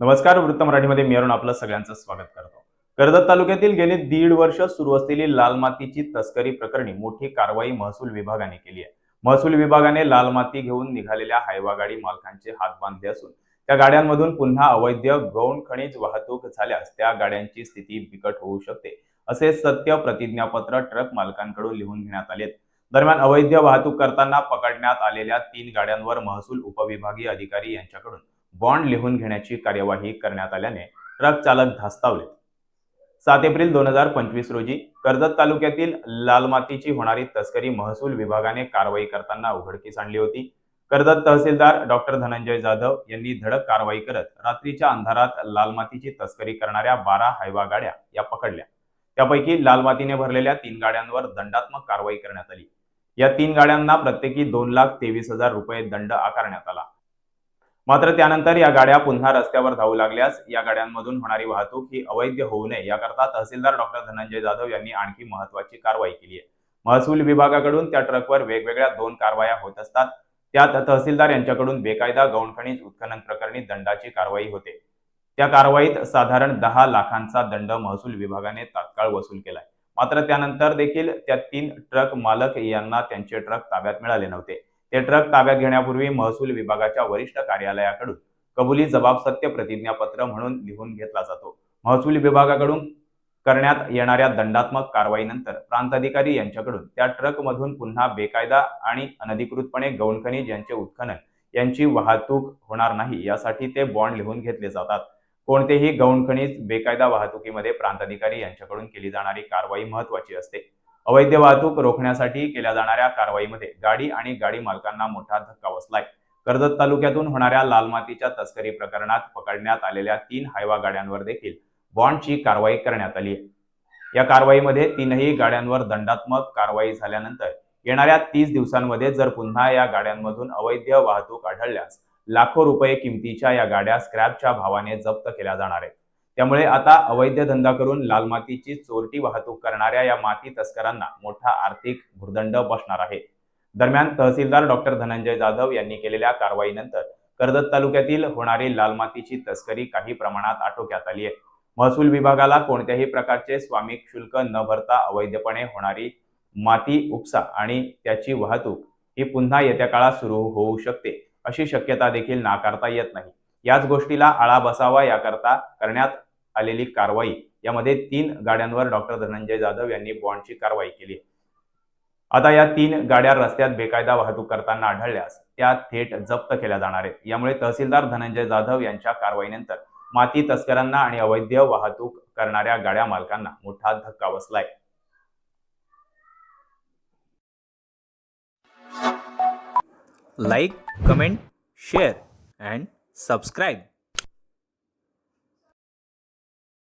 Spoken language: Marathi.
नमस्कार वृत्त मराठीमध्ये मी अरुण आपलं सगळ्यांचं स्वागत करतो. कर्जत तालुक्यातील गेले दीड वर्ष सुरू असलेली लाल मातीची तस्करी प्रकरणी मोठी कारवाई महसूल विभागाने केली आहे. महसूल विभागाने लाल माती घेऊन निघालेल्या हायवा गाडी मालकांचे हात बांधले असून त्या गाड्यांमधून पुन्हा अवैध गौण खनिज वाहतूक झाल्यास त्या गाड्यांची स्थिती बिकट होऊ शकते असे सत्य प्रतिज्ञापत्र ट्रक मालकांकडून लिहून घेण्यात आले दरम्यान अवैध वाहतूक करताना पकडण्यात आलेल्या तीन गाड्यांवर महसूल उपविभागीय अधिकारी यांच्याकडून बॉन्ड लिहून घेण्याची कार्यवाही करण्यात आल्याने ट्रक चालक धास्तावले. सात एप्रिल दोन हजार पंचवीस रोजी कर्जत तालुक्यातील लाल मातीची होणारी तस्करी महसूल विभागाने कारवाई करताना उघडकीस आणली होती. कर्जत तहसीलदार डॉक्टर धनंजय जाधव यांनी धडक कारवाई करत रात्रीच्या अंधारात लाल मातीची तस्करी करणाऱ्या बारा हायवा गाड्या या पकडल्या. त्यापैकी लाल मातीने भरलेल्या तीन गाड्यांवर दंडात्मक कारवाई करण्यात आली. या तीन गाड्यांना प्रत्येकी दोन लाख तेवीस हजार रुपये दंड आकारण्यात आला. मात्र त्यानंतर या गाड्या पुन्हा रस्त्यावर धावू लागल्यास या गाड्यांमधून होणारी वाहतूक ही अवैध होऊ नये. याकरता तहसीलदार डॉक्टर धनंजय जाधव यांनी आणखी महत्वाची कारवाई केली आहे. महसूल विभागाकडून त्या ट्रकवर वेगवेगळ्या दोन कारवाया होत असतात. त्यात तहसीलदार यांच्याकडून बेकायदा गौण उत्खनन प्रकरणी दंडाची कारवाई होते. त्या कारवाईत साधारण दहा लाखांचा दंड महसूल विभागाने तात्काळ वसूल केलाय. मात्र त्यानंतर देखील त्या तीन ट्रक मालक यांना त्यांचे ट्रक ताब्यात मिळाले नव्हते. ते ट्रक ताब्यात घेण्यापूर्वी महसूल विभागाच्या वरिष्ठ कार्यालयाकडून कबुली जबाब सत्य प्रतिज्ञापत्र म्हणून लिहून घेतला जातो. महसूल विभागाकडून करण्यात येणाऱ्या दंडात्मक कारवाईनंतर प्रांताधिकारी यांच्याकडून त्या ट्रकमधून पुन्हा बेकायदा आणि अनधिकृतपणे गौणखनिज यांचे उत्खनन यांची वाहतूक होणार नाही यासाठी ते बॉन्ड लिहून घेतले जातात. कोणतेही गौणखनिज बेकायदा वाहतुकीमध्ये प्रांताधिकारी यांच्याकडून केली जाणारी कारवाई महत्वाची असते. अवैध वाहतूक रोखण्यासाठी केल्या जाणाऱ्या कारवाईमध्ये गाडी आणि गाडी मालकांना मोठा धक्का बसलाय. कर्जत तालुक्यातून होणाऱ्या लाल मातीच्या तस्करी प्रकरणात पकडण्यात आलेल्या तीन हायवा गाड्यांवर देखील बॉन्डची कारवाई करण्यात आली आहे. या कारवाईमध्ये तीनही गाड्यांवर दंडात्मक कारवाई झाल्यानंतर येणाऱ्या तीस दिवसांमध्ये जर पुन्हा या गाड्यांमधून अवैध वाहतूक आढळल्यास लाखो रुपये किमतीच्या या गाड्या स्क्रॅपच्या भावाने जप्त केल्या जाणार आहेत. त्यामुळे आता अवैध धंदा करून लाल मातीची चोरटी वाहतूक करणाऱ्या या माती तस्करांना मोठा आर्थिक भुर्दंड बसणार आहे. दरम्यान तहसीलदार डॉक्टर धनंजय जाधव यांनी केलेल्या कारवाईनंतर कर्जत तालुक्यातील होणारी लाल मातीची तस्करी काही प्रमाणात आटोक्यात आली आहे. महसूल विभागाला कोणत्याही प्रकारचे स्वामिक शुल्क न भरता अवैधपणे होणारी माती उपसा आणि त्याची वाहतूक ही पुन्हा येत्या काळात सुरू होऊ शकते अशी शक्यता देखील नाकारता येत नाही. याच गोष्टीला आळा बसावा याकरता करण्यात आलेली कारवाई. यामध्ये तीन गाड्यांवर डॉक्टर धनंजय जाधव यांनी बॉन्डची कारवाई केली. आता या तीन गाड्या रस्त्यात बेकायदा वाहतूक करताना आढळल्यास त्या थेट जप्त केल्या जाणार आहेत. यामुळे तहसीलदार धनंजय जाधव यांच्या कारवाईनंतर माती तस्करांना आणि अवैध वाहतूक करणाऱ्या गाड्या मालकांना मोठा धक्का बसलाय. Like comment share and subscribe.